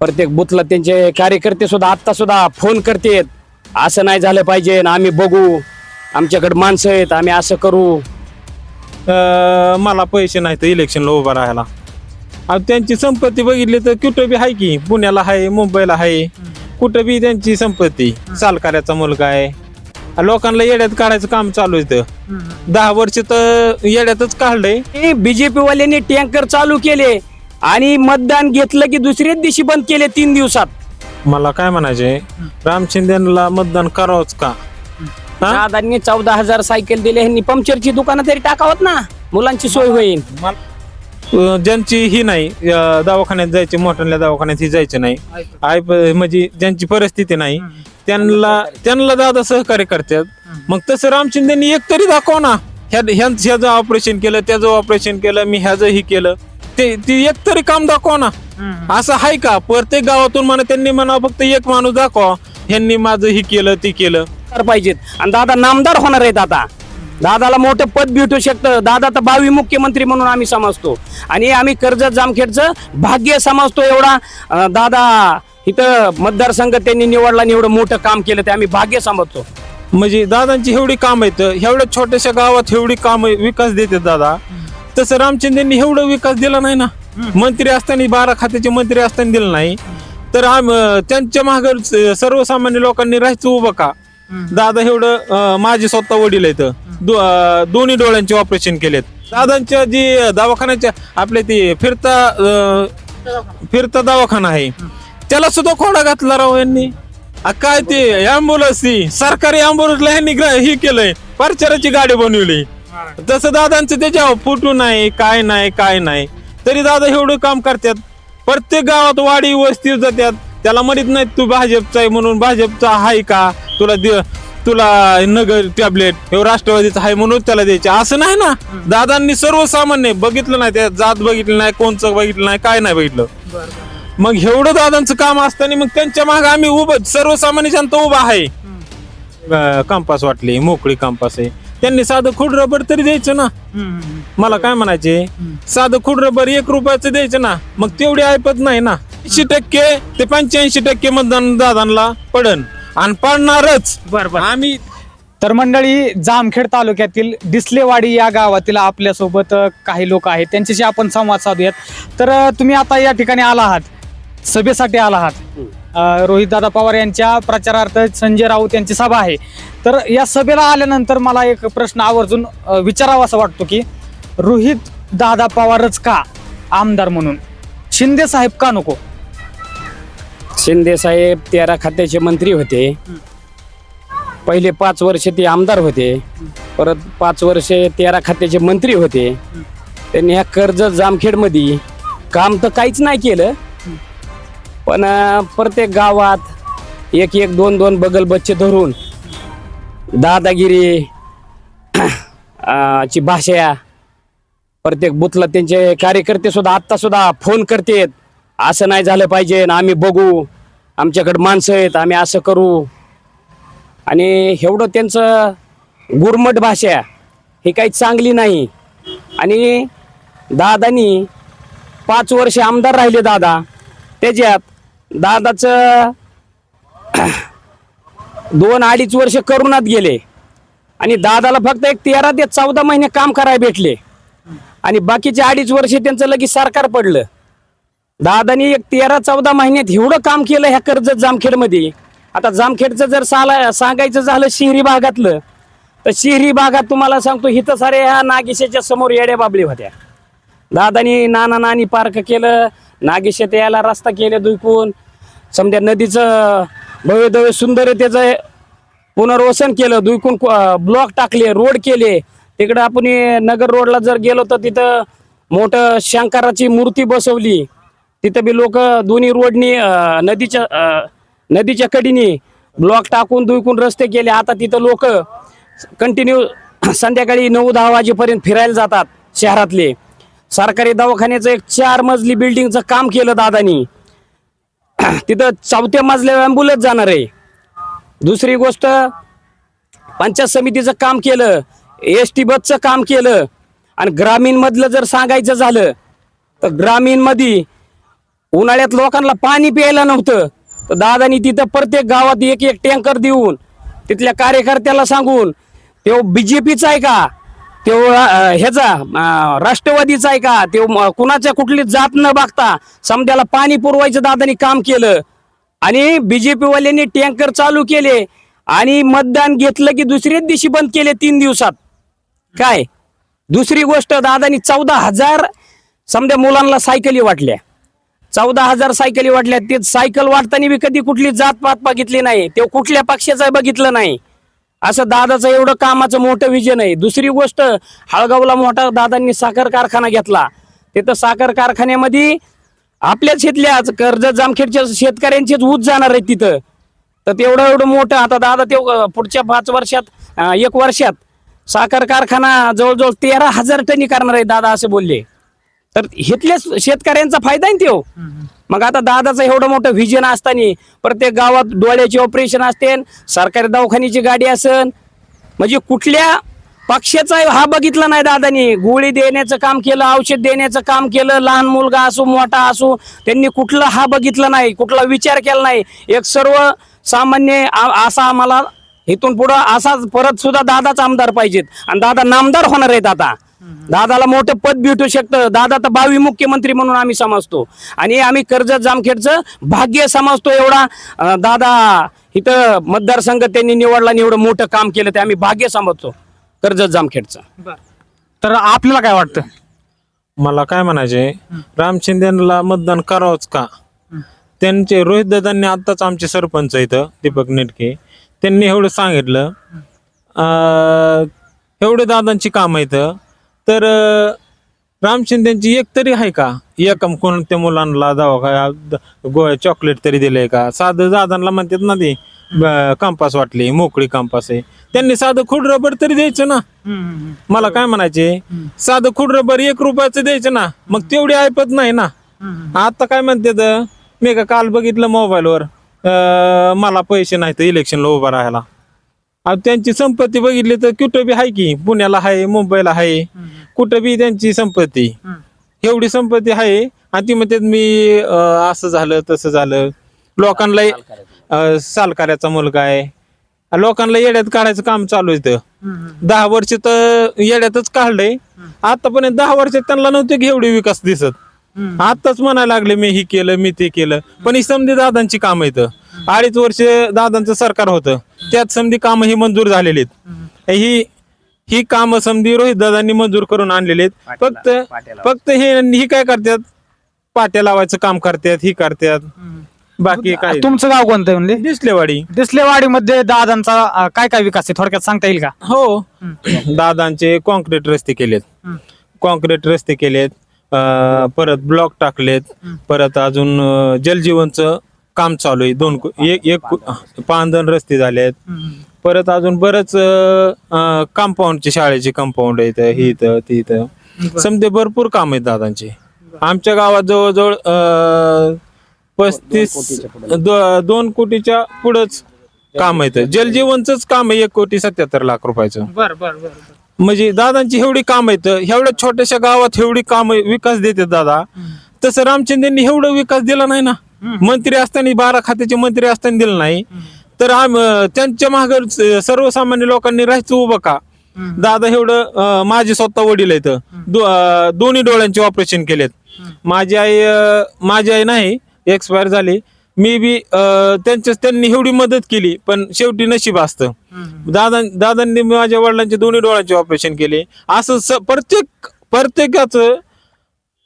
प्रत्येक बुथला त्यांचे कार्यकर्ते सुद्धा आत्ता सुद्धा फोन करतेत. असं नाही झालं पाहिजे ना आम्ही बघू. आमच्याकडे माणसं आहेत आम्ही असं करू. अं, मला पैसे नाहीत इलेक्शनला उभं राहायला. आणि त्यांची संपत्ती बघितली तर कुठं बी आहे की पुण्याला आहे मुंबईला आहे कुठं बी त्यांची संपत्ती. सालकार्याचा मुलगा आहे. लोकांना येड्यात काढायचं काम चालू आहे इथं. दहा वर्ष तर येड्यातच काढलंय. बीजेपी वाल्यांनी टँकर चालू केले. आणि मतदान घेतलं की दुसऱ्याच दिवशी बंद केले तीन दिवसात. मला काय म्हणायचे? राम शिंदेला मतदान करावंच का? हा? दादांनी चौदा हजार सायकल दिले ह्यांनी पंक्चरची दुकानं तरी टाकावत ना? मुलांची सोय होईल अं, ज्यांची ही नाही अं, दवाखान्यात जायचे मोठ्या दवाखान्यात ही जायचे नाही. आय प- म्हणजे ज्यांची परिस्थिती नाही त्यांना त्यांना दादा सहकार्य करतात. मग तसं राम शिंदेनी एक तरी दाखव ना. ह्या ह्या- ह्याचं ऑपरेशन केलं त्याचं ऑपरेशन केलं मी ह्याचं ही केलं ते ती एक तरी काम दाखवा ना. असं आहे का? प्रत्येक गावातून म्हणा त्यांनी म्हणा फक्त एक माणूस दाखवा. ह्यांनी माझं ही केलं ती केलं. तर पाहिजेत. आणि दादा नामदार होणार आहेत आता. दादाला मोठं पद भेटू शकतं. दादा तर भावी मुख्यमंत्री म्हणून आम्ही समजतो. आणि आम्ही कर्जत जामखेडचं भाग्य समजतो एवढा. अं, दादा इथं मतदारसंघ त्यांनी निवडला आणि एवढं मोठं काम केलं ते आम्ही भाग्य समजतो. म्हणजे दादांची एवढी काम आहेत एवढ्या छोट्याशा गावात एवढी काम विकास देतात दादा. तसं रामचंद्रांनी एवढं विकास दिला नाही ना. मंत्री असताना बारा खात्याचे मंत्री असताना दिलं नाही. तर आम त्यांच्या माग सर्वसामान्य लोकांनी राहायचं उभं का? दादा एवढं माझे स्वतः वडील आहेत. दोन्ही डोळ्यांचे ऑपरेशन केलेत. दादांच्या जी दवाखान्याच्या आपले ते फिरता फिरता दवाखाना आहे. त्याला सुद्धा खोडा घातला राव यांनी. काय ते अँब्युलन्स ती सरकारी अँब्युलन्सला ग्रा- हे केलंय. प्रचाराची गाडी बनवली. तसं दादांचं त्याच्यावर फुटू नाही काय नाही काय नाही तरी दादा एवढं काम करतात. प्रत्येक गावात वाडी वस्ती जातात. त्याला म्हणत नाही तू भाजपचा आहे म्हणून भाजपचा आहे का? तुला दे- तुला नगर टॅबलेट हे राष्ट्रवादीचा आहे म्हणून त्याला द्यायचे. असं नाही ना. दादांनी सर्वसामान्य बघितलं नाही त्या जात बघितलं नाही कोणचं बघितलं नाही काय नाही बघितलं. मग एवढं दादांचं काम असताना मग त्यांच्या मागे आम्ही उभं सर्वसामान्य जनता उभा आहे. कंपास वाटली मोकळी कंपास आहे. त्यांनी साधं खुड रबर तरी द्यायचं ना. मला काय म्हणायचे? साधं खुड रबर एक रुपयाचं द्यायचं ना मग तेवढी ऐपत नाही ना. ऐंशी टक्के ते पंच्याऐंशी टक्के मतदान दादांना पडन आणि पडणारच. बरोबर आम्ही तर मंडळी जामखेड तालुक्यातील डिसलेवाडी या गावातील आपल्यासोबत अ, काही लोक आहेत. त्यांच्याशी आपण संवाद साधूयात. तर अ, तुम्ही आता या ठिकाणी आला आहात. सभेसाठी आला आहात. रोहित दादा पवार यांच्या प्रचारार्थ संजय राऊत यांची सभा आहे. तर या सभेला आल्यानंतर मला एक प्रश्न आवर्जून विचारावा असं वाटतो की रोहित दादा पवारच का आमदार म्हणून? शिंदे साहेब का नको? शिंदे साहेब तेरा खात्याचे मंत्री होते. पहिले पाच वर्ष ते आमदार होते. परत पाच वर्ष तेरा खात्याचे मंत्री होते. त्यांनी ह्या कर्ज जामखेडमध्ये काम तर काहीच नाही केलं. पण अं, प्रत्येक गावात एक एक दोन दोन बगल बच्चे धरून दादागिरी अं, ची भाषा प्रत्येक बुथला त्यांचे कार्यकर्ते सुद्धा आत्ता सुद्धा फोन करतेत. असं नाही झालं पाहिजे ना आम्ही बघू. आमच्याकडे माणसं आहेत आम्ही असं करू. आणि एवढं त्यांचं गुरमट भाषा ही काही चांगली नाही. आणि दादानी पाच वर्ष आमदार राहिले दादा. त्याच्यात दादाचं दोन अडीच वर्ष करोनात गेले. आणि दादाला फक्त एक तेरा ते चौदा महिने काम करायला भेटले. आणि बाकीचे अडीच वर्ष त्यांचं लगेच सरकार पडलं. दादानी एक तेरा चौदा महिन्यात एवढं काम केलं ह्या कर्जत जामखेडमध्ये. आता जामखेडचं जर साला सांगायचं झालं शहरी भागातलं तर शहरी भागात तुम्हाला सांगतो हिथं सारे ह्या नागेशाच्या समोर येड्या बाबळी होत्या. दादानी नाना नानी पार्क केलं नागेशात यायला रस्ता केले दुकून समजा नदीचं भव्य दव्य सुंदर त्याचं पुनर्वसन केलं दुईकून ब्लॉक टाकले रोड केले. तिकडं आपण नगर रोडला जर गेलो तर तिथं मोठं शंकराची मूर्ती बसवली. तिथं बी लोक दोन्ही रोडनी नदीच्या नदीच्या कडीने ब्लॉक टाकून दुईकून रस्ते केले. आता तिथं लोक कंटिन्यू संध्याकाळी नऊ दहा वाजेपर्यंत फिरायला जातात शहरातले. सरकारी दवाखान्याचं एक चार मजली बिल्डिंगचं काम केलं दादानी. तिथं चौथ्या मजल्यावर ॲम्ब्युलन्स जाणार आहे. दुसरी गोष्ट पंचायत समितीचं काम केलं एस टी बसचं काम केलं आणि ग्रामीणमधलं जर सांगायचं झालं तर ग्रामीणमध्ये उन्हाळ्यात लोकांना पाणी प्यायला नव्हतं. तर दादानी तिथं प्रत्येक गावात एक एक टँकर देऊन तिथल्या कार्यकर्त्याला सांगून तो बी जे पीचा आहे का? तो ह्याचा राष्ट्रवादीचा आहे का? तो कुणाच्या कुठली जात न बघता समद्याला पाणी पुरवायचं दादानी काम केलं. आणि बीजेपी वाल्यांनी टँकर चालू केले आणि मतदान घेतलं की दुसऱ्याच दिवशी बंद केले तीन दिवसात. काय? दुसरी गोष्ट दादानी चौदा हजार समजा मुलांना सायकली वाटल्या. चौदा हजार सायकली वाटल्या. ते सायकल वाटताना बी कधी कुठली जात पात बघितली नाही. ते कुठल्या पक्षाचं बघितलं नाही. असं दादाचं एवढं कामाचं मोठं विजन आहे. दुसरी गोष्ट हळगावला मोठा दादांनी साखर कारखाना घेतला. तिथं साखर कारखान्यामध्ये आपल्याच शेतल्याच कर्ज जामखेडच्या शेतकऱ्यांचेच ऊस जाणार आहे तिथं. तर तेवढं एवढं मोठं आता दादा ते पुढच्या पाच वर्षात एक वर्षात साखर कारखाना जवळजवळ तेरा हजार टनी करणार आहे दादा असे बोलले. तर इथल्याच शेतकऱ्यांचा फायदा आहे ना त्यो. मग आता दादाचं एवढं मोठं व्हिजन असताना प्रत्येक गावात डोळ्याचे ऑपरेशन असते सरकारी दवाखान्याची गाडी असन. म्हणजे कुठल्या पक्षाचा हा बघितला नाही दादानी. गोळी देण्याचं काम केलं औषध देण्याचं काम केलं लहान मुलगा असो मोठा असो त्यांनी कुठला हा बघितला नाही कुठला विचार केला नाही. एक सर्व सामान्य असा आम्हाला इथून पुढं असाच परत सुद्धा दादाच आमदार पाहिजेत. आणि दादा नामदार होणार आहेत आता. दादाला मोठं पद भेटू शकतं. दादा तर भावी मुख्यमंत्री म्हणून आम्ही समजतो. आणि आम्ही कर्जत जामखेडचं भाग्य समजतो एवढा. दादा इथं मतदारसंघ त्यांनी निवडला आणि एवढं मोठं काम केलं ते आम्ही भाग्य समजतो. कर्जत जामखेडचं. तर आपल्याला काय वाटतं? मला काय म्हणायचे राम शिंदेला मतदान करावंच का? त्यांचे रोहित दादांनी आत्ताच आमचे सरपंच इथं दीपक नेटके त्यांनी एवढं सांगितलं. एवढे दादांची कामं इथं तर राम शिंदेची एक तरी आहे का? एक कोणत्या मुलांना दवा गोळ्या चॉकलेट तरी दिलंय का? साधं दादांना म्हणतात ना ते कंपास वाटली मोकळी कंपास आहे. त्यांनी साधं खोड रबर तरी द्यायचं ना? मला काय म्हणायचे? साधं खुड रबर एक रुपयाचं द्यायचं ना? मग तेवढी ऐपत नाही ना? आता काय म्हणते मी का काल बघितलं मोबाईलवर मला पैसे नाहीत इलेक्शनला उभं राहायला. अहो, त्यांची संपत्ती बघितली तर कुठं बी आहे की पुण्याला आहे मुंबईला आहे कुठं बी त्यांची संपत्ती. एवढी संपत्ती आहे आणि ती म्हणतात मी अं, असं झालं तसं झालं. लोकांना अं, सालकाऱ्याचा मुलगा आहे. लोकांना येड्यात काढायचं काम चालू आहे इथं. दहा वर्ष तर येड्यातच काढलंय. आतापर्यंत दहा वर्षात त्यांना नव्हते की एवढे विकास दिसत. आताच म्हणायला लागले मी ही केलं मी ते केलं. पण ही समधी दादांची कामं इथं अडीच वर्ष दादांचं सरकार होतं. त्यात समधी कामं ही मंजूर झालेली आहेत. ही ही कामं समधी रोहित दादांनी मंजूर करून आणलेली आहेत. फक्त फक्त हे ही काय करतात? पाट्या लावायचं काम करतात ही करतात. बाकी काय? तुमचं गाव कोणतं म्हणले? दिसलेवाडी. दिसलेवाडीमध्ये दादांचा अं, काय काय विकास आहे? थोडक्यात सांगता येईल का? हो. दादांचे कॉन्क्रीट रस्ते केलेत. कॉन्क्रीट रस्ते केलेत. अं, परत ब्लॉक टाकलेत. परत अजून अं, जलजीवनचं काम चालू आहे. दोन कु- एक एक कु- पांदन रस्ते झालेत परत अजून बरंच कंपाऊंडचे शाळेचे कंपाऊंड आहेत ही इथं ती इथं. समजे भरपूर काम आहेत दादांचे. आमच्या गावात जवळजवळ अं, पस्तीस दो- दोन कोटीच्या पुढंच काम आहे जलजीवनच काम आहे एक कोटी सत्याहत्तर लाख रुपयाचं. बर बर बर म्हणजे दादांची एवढी काम आहेत. एवढ्या छोट्याशा गावात एवढी काम विकास देतात दादा. तसं रामचंद्रांनी एवढं विकास दिला नाही ना. मंत्री असताना बारा खात्याचे मंत्री असताना दिलं नाही. तर आम त्यांच्या माग सर्वसामान्य लोकांनी राहायचं उभं का? दादा एवढं माझे स्वतः वडील आहेत. दो- दोन्ही डोळ्यांचे ऑपरेशन केलेत. माझी आई माझी आई नाही एक्सपायर झाली. मी बी त्यांच्या त्यांनी एवढी मदत केली पण शेवटी नशीब असतं. दादा दादांनी माझ्या वडिलांचे दोन्ही डोळ्यांचे ऑपरेशन केले. असं प्रत्येक प्रत्येकाचं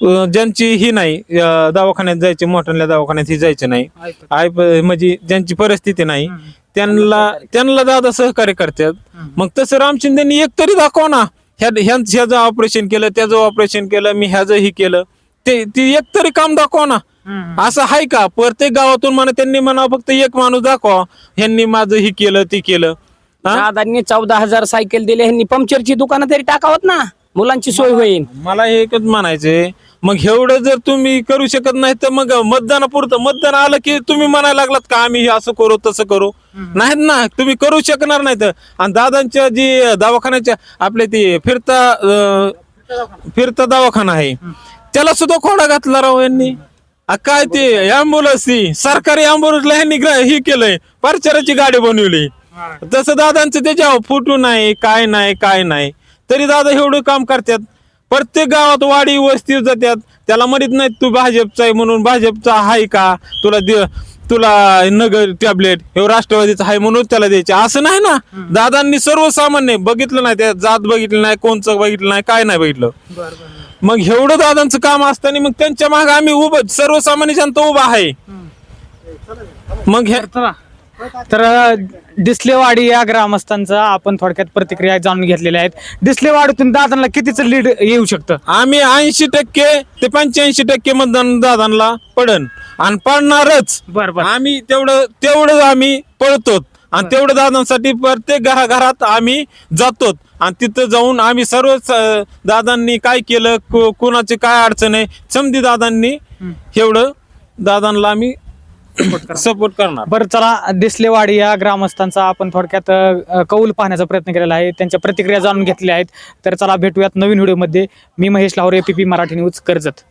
ज्यांची ही नाही अं, दवाखान्यात जायचे मोठ्या दवाखान्यात ही जायचे नाही. आय प- म्हणजे ज्यांची परिस्थिती नाही त्यांना त्यांना दादा सहकार्य करतात. मग तसं राम शिंदेनी एक तरी दाखवा ना. ह्या ह्या- ह्याचं ऑपरेशन केलं त्याचं ऑपरेशन केलं मी ह्याचं ही केलं ते ती एक तरी काम दाखवा ना. असं आहे का? प्रत्येक गावातून म्हणा त्यांनी म्हणा फक्त एक माणूस दाखवा. ह्यांनी माझं ही केलं ती केलं. हा? दादांनी चौदा हजार सायकल दिले ह्यांनी पंक्चरची दुकानं तरी टाकावत ना. मुलांची सोय होईल. मला हे एकच म्हणायचंय मग एवढं जर तुम्ही करू शकत नाही तर मग मतदानापुरतं मतदान आलं की तुम्ही म्हणायला लागलात का आम्ही हे असं करू तसं करू? नाहीत ना तुम्ही करू शकणार नाहीत आणि दादांच्या जी दवाखान्याच्या आपले ते फिरता फिरता दवाखाना आहे. त्याला सुद्धा खोडा घातला राव यांनी. काय ते अँब्युलन्स ती सरकारी अँब्युलन्सला ग्र- हे केलंय प्रचाराची गाडी बनवली. तसं दादांचं त्याच्यावर फुटू नाही काय नाही काय नाही. तरी दादा एवढं काम करतात. प्रत्येक गावात वाडी वस्ती जातात त्याला म्हणत नाही तू भाजपचा आहे म्हणून भाजपचा आहे का? तुला दे तुला नगर टॅबलेट हे राष्ट्रवादीचं आहे म्हणून त्याला द्यायचे. असं नाही ना. दादांनी सर्वसामान्य बघितलं नाही त्या जात बघितलं नाही कोणचं बघितलं नाही काय नाही बघितलं. मग एवढं दादांचं काम असताना मग त्यांच्या मागे आम्ही उभं सर्वसामान्य जनता उभा आहे. मग हे. तर डिसलेवाडी या ग्रामस्थांचा आपण थोडक्यात प्रतिक्रिया जाणून घेतलेल्या आहेत. डिसलेवाडीतून दादांना कितीचं लीड येऊ शकतं? आम्ही ऐंशी टक्के ते पंच्याऐंशी टक्के मतदान दादांना पडन. आणि पडणारच. बर बर. आम्ही तेवढं तेवढं आम्ही पळतो आणि तेवढं दादांसाठी प्रत्येक घराघरात आम्ही जातो आणि तिथं जाऊन आम्ही सर्व दादांनी काय केलं कोणाची काय अडचण आहे समधी दादांनी एवढं दादांना आम्ही सपोर्ट करणार. बरं चला डिसलेवाडी या ग्रामस्थांचा आपण थोडक्यात अ, कौल पाहण्याचा प्रयत्न केलेला आहे. त्यांच्या प्रतिक्रिया जाणून घेतल्या आहेत. तर चला भेटूयात नवीन व्हिडिओमध्ये. मी महेश लाहोरे पी मराठी न्यूज कर्जत.